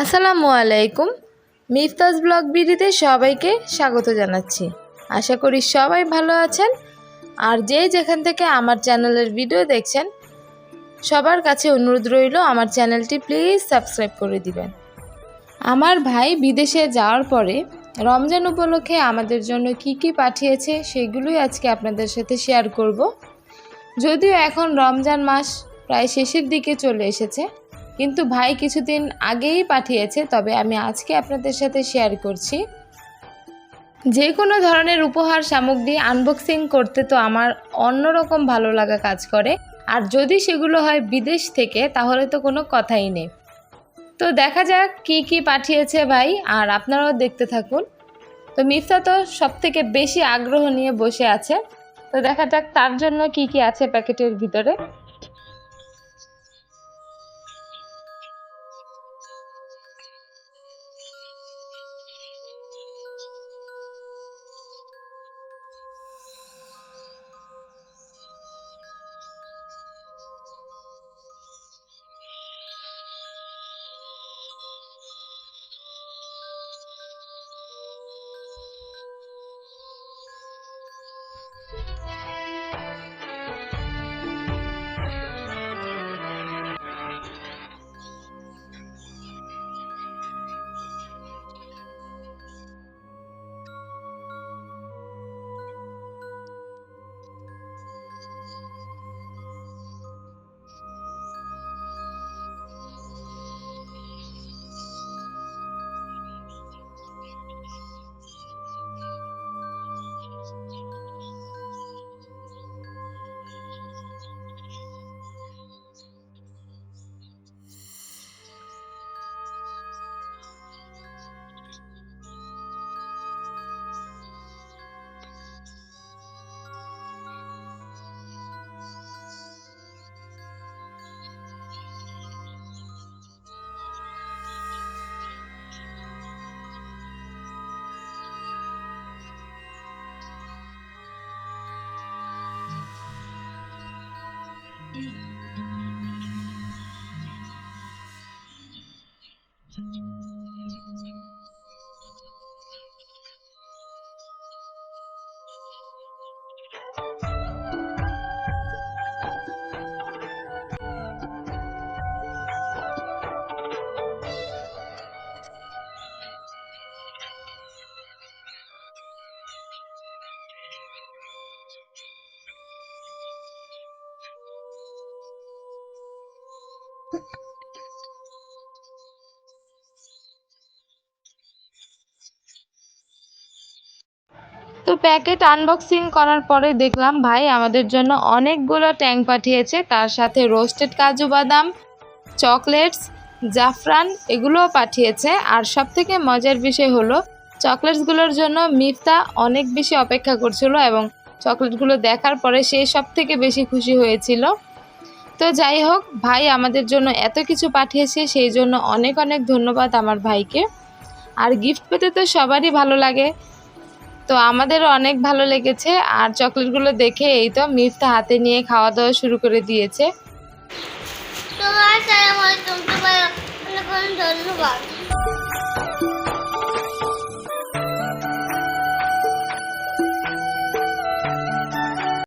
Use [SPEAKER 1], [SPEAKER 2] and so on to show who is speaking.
[SPEAKER 1] আসসালামু আলাইকুম। মিফতাজ ব্লগ বিডিতে সবাইকে স্বাগত জানাচ্ছি। আশা করি সবাই ভালো আছেন। আর যে যেখান থেকে আমার চ্যানেলের ভিডিও দেখছেন, সবার কাছে অনুরোধ রইল আমার চ্যানেলটি প্লিজ সাবস্ক্রাইব করে দিবেন। আমার ভাই বিদেশে যাওয়ার পরে রমজান উপলক্ষে আমাদের জন্য কি কি পাঠিয়েছে সেগুলোই আজকে আপনাদের সাথে শেয়ার করব। যদিও এখন রমজান মাস প্রায় শেষের দিকে চলে এসেছে কিন্তু ভাই কিছুদিন আগেই পাঠিয়েছে, তবে আমি আজকে আপনাদের সাথে শেয়ার করছি। যে কোনো ধরনের উপহার সামগ্রী আনবক্সিং করতে তো আমার অন্যরকম ভালো লাগা কাজ করে, আর যদি সেগুলো হয় বিদেশ থেকে, তাহলে তো কোনো কথাই নেই। তো দেখা যাক কি কি পাঠিয়েছে ভাই, আর আপনারাও দেখতে থাকুন। তো মিফতা তো সব থেকে বেশি আগ্রহ নিয়ে বসে আছে। তো দেখা যাক তার জন্য কি কি আছে প্যাকেটের ভিতরে। you তো প্যাকেট আনবক্সিং করার পরে দেখলাম, ভাই, আমাদের জন্য অনেকগুলো ট্যাঙ্ক পাঠিয়েছে। তার সাথে রোস্টেড কাজু বাদাম চকলেটস জাফরান এগুলোও পাঠিয়েছে। আর সব থেকে মজার বিষয় হলো চকলেটসগুলোর জন্য মিফতা অনেক বেশি অপেক্ষা করছিল এবং চকলেটগুলো দেখার পরে সে সব থেকে বেশি খুশি হয়েছিল। তো যাই হোক, ভাই আমাদের জন্য এত কিছু পাঠিয়েছে, সেই জন্য অনেক অনেক ধন্যবাদ আমার ভাইকে। আর গিফট পেতে তো সবারই ভালো লাগে। তো আমাদের অনেক ভালো লেগেছে আর চকলেটগুলো দেখে এই তো মিফতা হাতে নিয়ে খাওয়া দাওয়া শুরু করে দিয়েছে।
[SPEAKER 2] ধন্যবাদ।